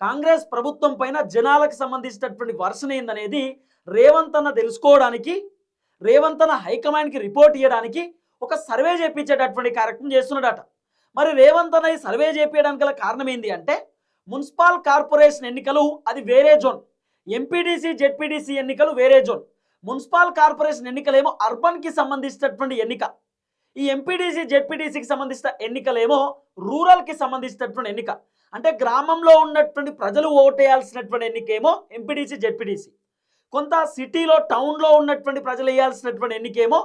కాంగ్రెస్ ప్రభుత్వం పైన జనాలకు సంబంధించినటువంటి వర్షన్ ఏందనేది రేవంత్ అన్న తెలుసుకోవడానికి రేవంత్ అన్న హైకమాండ్కి రిపోర్ట్ ఇవ్వడానికి ఒక సర్వే చేపించేటటువంటి కార్యక్రమం చేస్తున్నాడట. మరి రేవంత్ అన్న ఈ సర్వే చేపించడానికి గల కారణం ఏంటి అంటే మున్సిపల్ కార్పొరేషన్ ఎన్నికలు అది వేరే జోన్ ఎంపీడీసీ జెడ్పీడీసీ ఎన్నికలు వేరే జోన్. మున్సిపల్ కార్పొరేషన్ ఎన్నికలేమో అర్బన్కి సంబంధించినటువంటి ఎన్నిక. ఈ ఎంపీడీసీ జెడ్పీడీసీకి సంబంధించిన ఎన్నికలేమో రూరల్కి సంబంధించినటువంటి ఎన్నిక. అంటే గ్రామంలో ఉన్నటువంటి ప్రజలు ఓటేయాల్సినటువంటి ఎన్నికేమో ఎంపీడీసీ జెడ్పీడీసీ. కొంత సిటీలో టౌన్లో ఉన్నటువంటి ప్రజలు వేయాల్సినటువంటి ఎన్నికేమో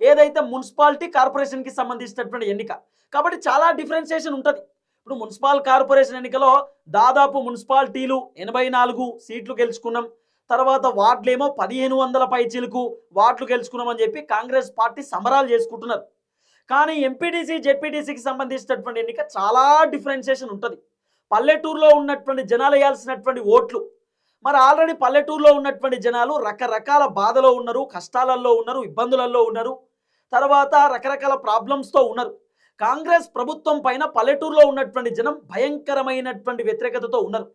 ఏదైతే మున్సిపాలిటీ కార్పొరేషన్కి సంబంధించినటువంటి ఎన్నిక. కాబట్టి చాలా డిఫరెన్సియేషన్ ఉంటుంది. ఇప్పుడు మున్సిపల్ కార్పొరేషన్ ఎన్నికలో దాదాపు మున్సిపాలిటీలు ఎనభై నాలుగు సీట్లు గెలుచుకున్నాం. తర్వాత వార్డులేమో పదిహేను వందల పైచీలకు వార్డులు గెలుచుకున్నామని చెప్పి కాంగ్రెస్ పార్టీ సమరాలు చేసుకుంటున్నారు. కానీ ఎంపీటీసీ జెడ్పీటీసీకి సంబంధించినటువంటి ఎన్నిక చాలా డిఫరెన్సియేషన్ ఉంటుంది. పల్లెటూరులో ఉన్నటువంటి జనాలు వేయాల్సినటువంటి ఓట్లు. మరి ఆల్రెడీ పల్లెటూరులో ఉన్నటువంటి జనాలు రకరకాల బాధలో ఉన్నారు కష్టాలలో ఉన్నారు ఇబ్బందులలో ఉన్నారు. తర్వాత రకరకాల ప్రాబ్లమ్స్తో ఉన్నారు. కాంగ్రెస్ ప్రభుత్వం పైన పల్లెటూరులో ఉన్నటువంటి జనం భయంకరమైనటువంటి వ్యతిరేకతతో ఉన్నారు.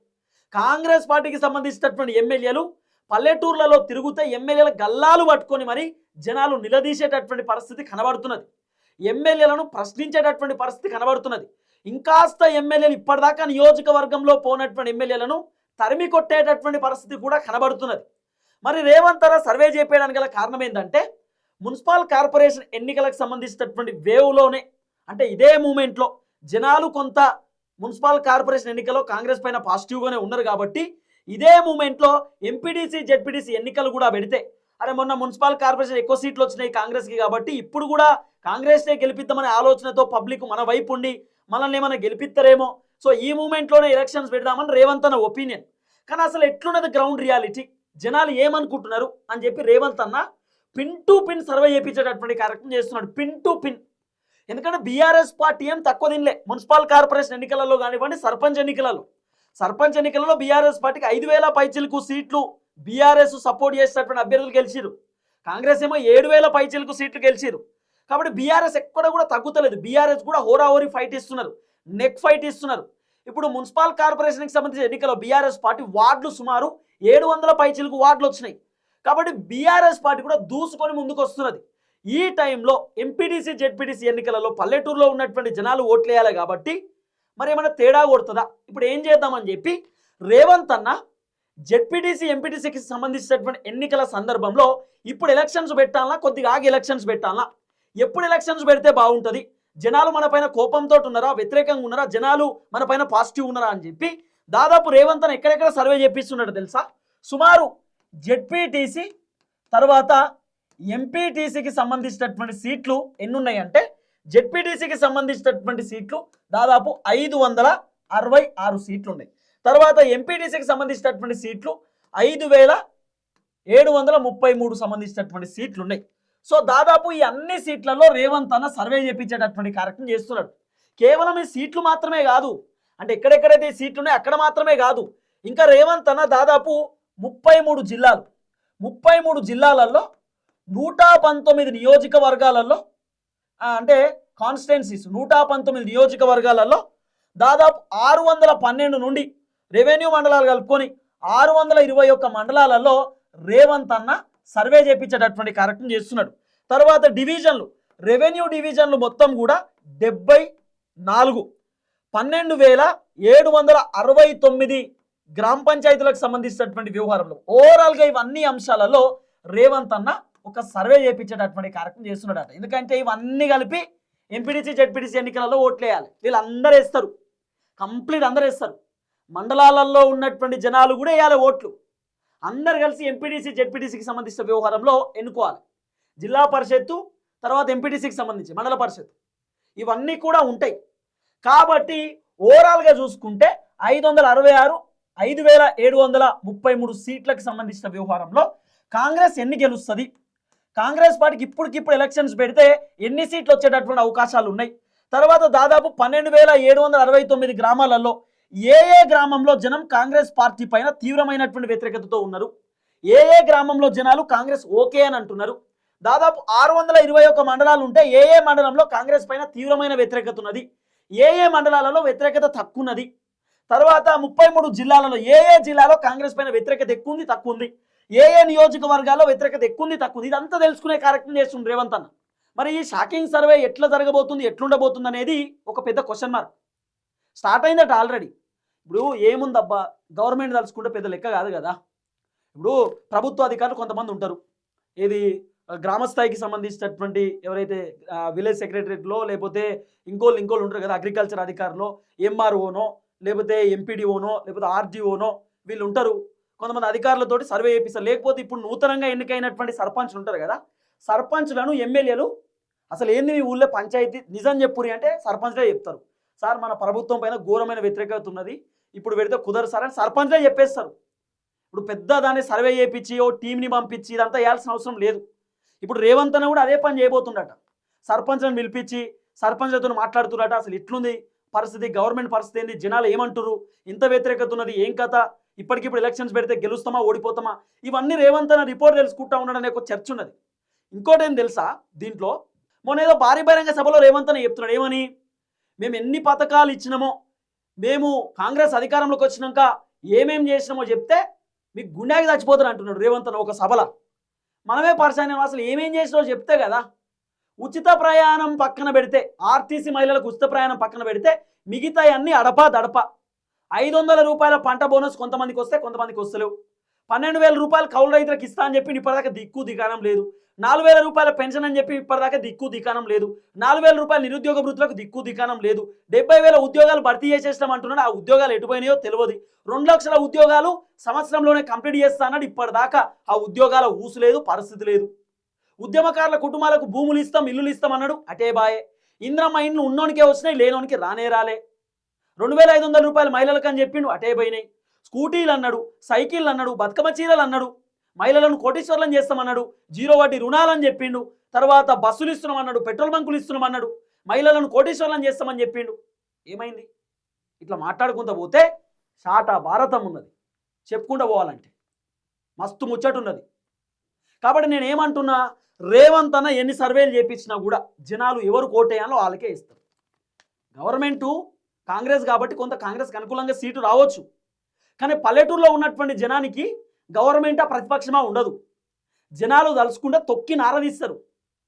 కాంగ్రెస్ పార్టీకి సంబంధించినటువంటి ఎమ్మెల్యేలు పల్లెటూర్లలో తిరుగుతే ఎమ్మెల్యేల గల్లాలు పట్టుకొని మరి జనాలు నిలదీసేటటువంటి పరిస్థితి కనబడుతున్నది. ఎమ్మెల్యేలను ప్రశ్నించేటటువంటి పరిస్థితి కనబడుతున్నది. ఇంకాస్త ఎమ్మెల్యేలు ఇప్పటిదాకా నియోజకవర్గంలో పోనటువంటి ఎమ్మెల్యేలను తరిమి కొట్టేటటువంటి పరిస్థితి కూడా కనబడుతున్నది. మరి రేవంత్ సర్వే చేయడానికి గల కారణం ఏంటంటే మున్సిపల్ కార్పొరేషన్ ఎన్నికలకు సంబంధించినటువంటి వేవ్లోనే అంటే ఇదే మూమెంట్లో జనాలు కొంత మున్సిపల్ కార్పొరేషన్ ఎన్నికలో కాంగ్రెస్ పైన పాజిటివ్గానే ఉన్నారు కాబట్టి ఇదే మూమెంట్లో ఎంపీడీసీ జెడ్పీడీసీ ఎన్నికలు కూడా పెడితే అరే మొన్న మున్సిపల్ కార్పొరేషన్ ఎక్కువ సీట్లు వచ్చినాయి కాంగ్రెస్కి కాబట్టి ఇప్పుడు కూడా కాంగ్రెస్నే గెలిపిద్దామనే ఆలోచనతో పబ్లిక్ మన వైపు ఉండి మనల్ని ఏమైనా గెలిపిస్తారేమో. సో ఈ మూమెంట్లోనే ఎలక్షన్స్ పెడదామని రేవంత్ అన్న ఒపీనియన్ కానీ అసలు ఎట్లున్నది గ్రౌండ్ రియాలిటీ జనాలు ఏమనుకుంటున్నారు అని చెప్పి రేవంత్ అన్న పిన్ టు పిన్ సర్వే చేయించేటటువంటి కార్యక్రమం చేస్తున్నాడు. పిన్ టు పిన్ ఎందుకంటే బీఆర్ఎస్ పార్టీ ఏం తక్కువ తినలే. మున్సిపల్ కార్పొరేషన్ ఎన్నికలలో కానివ్వండి సర్పంచ్ ఎన్నికలలో. సర్పంచ్ ఎన్నికలలో బీఆర్ఎస్ పార్టీకి ఐదు వేల పైచిలకు సీట్లు బీఆర్ఎస్ సపోర్ట్ చేసేటటువంటి అభ్యర్థులు గెలిచిరు కాంగ్రెస్ ఏమో ఏడు వేల పైచిలకు సీట్లు గెలిచిరు కాబట్టి బీఆర్ఎస్ ఎక్కడ కూడా తగ్గుతలేదు. బీఆర్ఎస్ కూడా హోరాహోరీ ఫైట్ ఇస్తున్నారు నెక్ ఫైట్ ఇస్తున్నారు ఇప్పుడు మున్సిపల్ కార్పొరేషన్కి సంబంధించిన ఎన్నికల్లో బీఆర్ఎస్ పార్టీ వార్డులు సుమారు ఏడు వందల పైచిలకు వార్డులు వచ్చినాయి. కాబట్టి బీఆర్ఎస్ పార్టీ కూడా దూసుకొని ముందుకు వస్తున్నది ఈ టైంలో ఎంపీటీసీ జెడ్పీటీసీ ఎన్నికలలో పల్లెటూరులో ఉన్నటువంటి జనాలు ఓట్లేయాలి కాబట్టి మరి ఏమైనా తేడా కొడుతుందా? ఇప్పుడు ఏం చేద్దామని చెప్పి రేవంత్ అన్న జెడ్పీటీసీ ఎంపీటీసీకి సంబంధించినటువంటి ఎన్నికల సందర్భంలో ఇప్పుడు ఎలక్షన్స్ పెట్టాలా కొద్దిగా ఆగి ఎలక్షన్స్ పెట్టాలా ఎప్పుడు ఎలక్షన్స్ పెడితే బాగుంటుంది? జనాలు మన పైన కోపంతో ఉన్నారా? వ్యతిరేకంగా ఉన్నారా? జనాలు మన పైన పాజిటివ్ ఉన్నారా అని చెప్పి దాదాపు రేవంత్ అని ఎక్కడెక్కడ సర్వే చేపిస్తున్నాడు తెలుసా? సుమారు జెడ్పీటీసీ తర్వాత ఎంపీటీసీకి సంబంధించినటువంటి సీట్లు ఎన్ని ఉన్నాయంటే జెడ్పీటీసీకి సంబంధించినటువంటి సీట్లు దాదాపు ఐదు వందల అరవై ఆరు సీట్లు ఉన్నాయి తర్వాత ఎంపీటీసీకి సంబంధించినటువంటి సీట్లు ఐదు వేల ఏడు వందల ముప్పై మూడు సంబంధించినటువంటి సీట్లు ఉన్నాయి సో దాదాపు ఈ అన్ని సీట్లలో రేవంత్ అన్న సర్వే చేపించేటటువంటి కార్యక్రమం చేస్తున్నాడు. కేవలం ఈ సీట్లు మాత్రమే కాదు అంటే ఎక్కడెక్కడైతే సీట్లు ఉన్నాయో అక్కడ మాత్రమే కాదు ఇంకా రేవంత్ అన్న దాదాపు ముప్పై మూడు జిల్లాలు ముప్పై మూడు జిల్లాలలో నూట పంతొమ్మిది నియోజకవర్గాలలో అంటే కాన్స్టిట్యున్సీస్ నూట పంతొమ్మిది నియోజకవర్గాలలో దాదాపు ఆరు వందల పన్నెండు నుండి రెవెన్యూ మండలాలు కలుపుకొని ఆరు వందల ఇరవై ఒక్క మండలాలలో రేవంత్ అన్న సర్వే చేపించేటటువంటి కార్యక్రమం చేస్తున్నాడు. తర్వాత డివిజన్లు రెవెన్యూ డివిజన్లు మొత్తం కూడా డెబ్బై నాలుగు. పన్నెండు వేల ఏడు వందల అరవై తొమ్మిది గ్రామ పంచాయతీలకు సంబంధించినటువంటి వ్యవహారంలో ఓవరాల్గా ఇవన్నీ అంశాలలో రేవంత్ అన్న ఒక సర్వే చేయించేటటువంటి కార్యక్రమం చేస్తున్నాడట. ఎందుకంటే ఇవన్నీ కలిపి ఎంపీడీసీ జెడ్పీటీసీ ఎన్నికలలో ఓట్లేయాలి. వీళ్ళందరూ వేస్తారు. కంప్లీట్ అందరూ వేస్తారు. మండలాలలో ఉన్నటువంటి జనాలు కూడా వేయాలి ఓట్లు. అందరు కలిసి ఎంపీటీసీ జెడ్పీటీసీకి సంబంధించిన వ్యవహారంలో ఎన్నుకోవాలి. జిల్లా పరిషత్తు తర్వాత ఎంపీటీసీకి సంబంధించి మండల పరిషత్ ఇవన్నీ కూడా ఉంటాయి. కాబట్టి ఓవరాల్గా చూసుకుంటే ఐదు వందల అరవై ఆరు ఐదు వేల ఏడు వందల ముప్పై మూడు సీట్లకు సంబంధించిన వ్యవహారంలో కాంగ్రెస్ ఎన్ని గెలుస్తుంది? కాంగ్రెస్ పార్టీకి ఇప్పటికిప్పుడు ఎలక్షన్స్ పెడితే ఎన్ని సీట్లు వచ్చేటటువంటి అవకాశాలు ఉన్నాయి? తర్వాత దాదాపు పన్నెండు వేల ఏడు వందల అరవై తొమ్మిది గ్రామాలలో ఏ ఏ గ్రామంలో జనం కాంగ్రెస్ పార్టీ పైన తీవ్రమైనటువంటి వ్యతిరేకతతో ఉన్నారు? ఏ ఏ గ్రామంలో జనాలు కాంగ్రెస్ ఓకే అని అంటున్నారు? దాదాపు ఆరు వందల ఇరవై ఒక మండలాలు ఉంటే ఏ ఏ మండలంలో కాంగ్రెస్ పైన తీవ్రమైన వ్యతిరేకత ఉన్నది ఏ ఏ మండలాలలో వ్యతిరేకత తక్కువ ఉన్నది తర్వాత ముప్పై మూడు జిల్లాలలో ఏ ఏ జిల్లాలో కాంగ్రెస్ పైన వ్యతిరేకత ఎక్కువ ఉంది తక్కువ ఉంది ఏ ఏ నియోజకవర్గాల్లో వ్యతిరేకత ఎక్కువ ఉంది తక్కువ ఉంది ఇదంతా తెలుసుకునే కార్యక్రమం చేస్తుంది రేవంత్ అన్న. మరి ఈ షాకింగ్ సర్వే ఎట్లా జరగబోతుంది ఎట్లుండబోతుంది అనేది ఒక పెద్ద క్వశ్చన్ మార్క్ స్టార్ట్ అయిందట ఆల్రెడీ ఇప్పుడు ఏముందబ్బా? గవర్నమెంట్ తలుచుకుంటే పెద్ద లెక్క కాదు కదా. ఇప్పుడు ప్రభుత్వ అధికారులు కొంతమంది ఉంటారు. ఏది? గ్రామస్థాయికి గ్రామ స్థాయికి సంబంధించినటువంటి ఎవరైతే విలేజ్ సెక్రటరేట్లో లేకపోతే ఇంకోళ్ళు ఇంకోళ్ళు ఉంటారు కదా అగ్రికల్చర్ అధికారులు ఎంఆర్ఓనో లేకపోతే ఎంపీడీఓనో లేకపోతే ఆర్డీఓనో వీళ్ళు ఉంటారు. కొంతమంది అధికారులతోటి సర్వే చేపిస్తారు. లేకపోతే ఇప్పుడు నూతనంగా ఎన్నికైనటువంటి సర్పంచ్లు ఉంటారు కదా సర్పంచ్లను ఎమ్మెల్యేలు అసలు ఏంది మీ ఊళ్ళో పంచాయతీ? నిజం చెప్పురి అంటే సర్పంచ్లే చెప్తారు. సార్ మన ప్రభుత్వం పైన ఘోరమైన వ్యతిరేకత ఉన్నది. ఇప్పుడు పెడితే కుదరదు సార్ అని సర్పంచ్లే చెప్పేస్తారు. ఇప్పుడు పెద్ద దాన్ని సర్వే చేయించి ఓ టీంని పంపించి ఇదంతా వేయాల్సిన అవసరం లేదు. ఇప్పుడు రేవంత్ అన్న కూడా అదే పని చేయబోతుండట. సర్పంచ్లను పిలిపించి సర్పంచ్లతో మాట్లాడుతున్నట అసలు ఇట్లుంది పరిస్థితి గవర్నమెంట్ పరిస్థితి ఏంది? జనాలు ఏమంటారు ఇంత వ్యతిరేకత ఉన్నది ఏం కథ? ఇప్పటికిప్పుడు ఎలక్షన్స్ పెడితే గెలుస్తామా ఓడిపోతామా? ఇవన్నీ రేవంత్ అన్న రిపోర్ట్ తెలుసుకుంటా ఉన్నాడనే ఒక చర్చ ఉన్నది. ఇంకోటి ఏం తెలుసా? దీంట్లో మొన్న ఏదో భారీ బహిరంగ సభలో రేవంత్ అన్న చెప్తున్నాడు. ఏమని? మేము ఎన్ని పథకాలు ఇచ్చినామో మేము కాంగ్రెస్ అధికారంలోకి వచ్చినాక ఏమేం చేసినామో చెప్తే మీకు గుండెకి చచ్చిపోతారు అంటున్నాడు రేవంత్ ఒక సభల. మనమే పరిచయం అసలు ఏమేం చేసినామో చెప్తే కదా ఉచిత ప్రయాణం పక్కన పెడితే ఆర్టీసీ మహిళలకు ఉచిత ప్రయాణం పక్కన పెడితే మిగతా అన్ని అడపా దడప. ఐదు వందల రూపాయల పంట బోనస్ కొంతమందికి వస్తే కొంతమందికి వస్తలేవు. పన్నెండు వేల రూపాయలు కౌలు రైతులకు ఇస్తా అని చెప్పి ఇప్పటిదాకా దిక్కు దిగానం లేదు. నాలుగు వేల రూపాయల పెన్షన్ అని చెప్పి ఇప్పటిదాకా దిక్కు దికానం లేదు. నాలుగు వేల రూపాయల నిరుద్యోగ వృత్తులకు దిక్కు దికానం లేదు. డెబ్బై వేల ఉద్యోగాలు భర్తీ చేసేస్తాం అంటున్నాడు ఆ ఉద్యోగాలు ఎటుపోయినాయో తెలియదు. రెండు లక్షల ఉద్యోగాలు సంవత్సరంలోనే కంప్లీట్ చేస్తా అన్నాడు. ఇప్పటిదాకా ఆ ఉద్యోగాల ఊసు లేదు పరిస్థితి లేదు. ఉద్యమకారుల కుటుంబాలకు భూములు ఇస్తాం ఇల్లులు ఇస్తాం అన్నాడు అటే బాయే. ఇంద్రమ్మ ఇండ్లు ఉన్నోనికే వచ్చినాయి లేనోనికి రానే రాలే. రెండు వేల ఐదు వందల రూపాయలు మహిళలకు అని చెప్పిండు అటే పోయినాయి. స్కూటీలు అన్నాడు సైకిళ్ళు అన్నాడు బతుకమ్మ చీరలు అన్నాడు. మహిళలను కోటీశ్వర్లను చేస్తామన్నాడు. జీరో వడ్డీ రుణాలని చెప్పిండు. తర్వాత బస్సులు ఇస్తున్నామన్నాడు పెట్రోల్ బంకులు ఇస్తున్నామన్నాడు. మహిళలను కోటీశ్వర్లను చేస్తామని చెప్పిండు. ఏమైంది? ఇట్లా మాట్లాడుకుంటూ పోతే సాటా భారతం ఉన్నది. చెప్పుకుంటూ పోవాలంటే మస్తు ముచ్చట ఉన్నది. కాబట్టి నేను ఏమంటున్నా రేవంత్ అన్న ఎన్ని సర్వేలు చేపించినా కూడా జనాలు ఎవరు కోటేయాలో వాళ్ళకే ఇస్తారు. గవర్నమెంటు కాంగ్రెస్ కాబట్టి కొంత కాంగ్రెస్కి అనుకూలంగా సీటు రావచ్చు. కానీ పల్లెటూరులో ఉన్నటువంటి జనానికి గవర్నమెంట్ ప్రతిపక్షమా ఉండదు. జనాలు తలుచుకుంటే తొక్కి నారదీస్తారు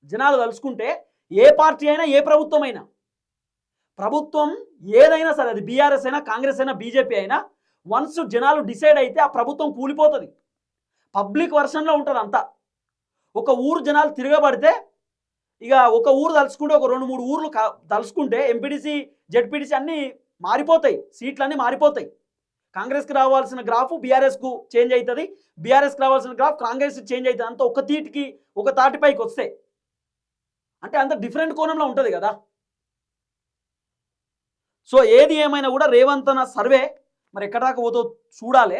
జనాలు తలుచుకుంటే ఏ పార్టీ అయినా ఏ ప్రభుత్వం అయినా ప్రభుత్వం ఏదైనా సరే అది బీఆర్ఎస్ అయినా కాంగ్రెస్ అయినా బీజేపీ అయినా వన్స్ జనాలు డిసైడ్ అయితే ఆ ప్రభుత్వం కూలిపోతుంది. పబ్లిక్ వర్షన్లో ఉంటుంది అంతా. ఒక ఊరు జనాలు తిరగబడితే ఇక ఒక ఊరు తలుచుకుంటే ఒక రెండు మూడు ఊర్లు కా- తలుచుకుంటే ఎంపీటీసీ జెడ్పీటీసీ అన్నీ మారిపోతాయి. సీట్లు అన్నీ మారిపోతాయి. కాంగ్రెస్కి రావాల్సిన గ్రాఫ్ బీఆర్ఎస్కు చేంజ్ అవుతుంది బీఆర్ఎస్కి రావాల్సిన గ్రాఫ్ కాంగ్రెస్ చేంజ్ అవుతుంది అంత ఒక తీటికి ఒక తాటిపైకి వస్తే. అంటే అంత డిఫరెంట్ కోణంలో ఉంటుంది కదా. సో ఏది ఏమైనా కూడా రేవంత్ అన్న సర్వే మరి ఎక్కడ దాకా పోతో చూడాలి.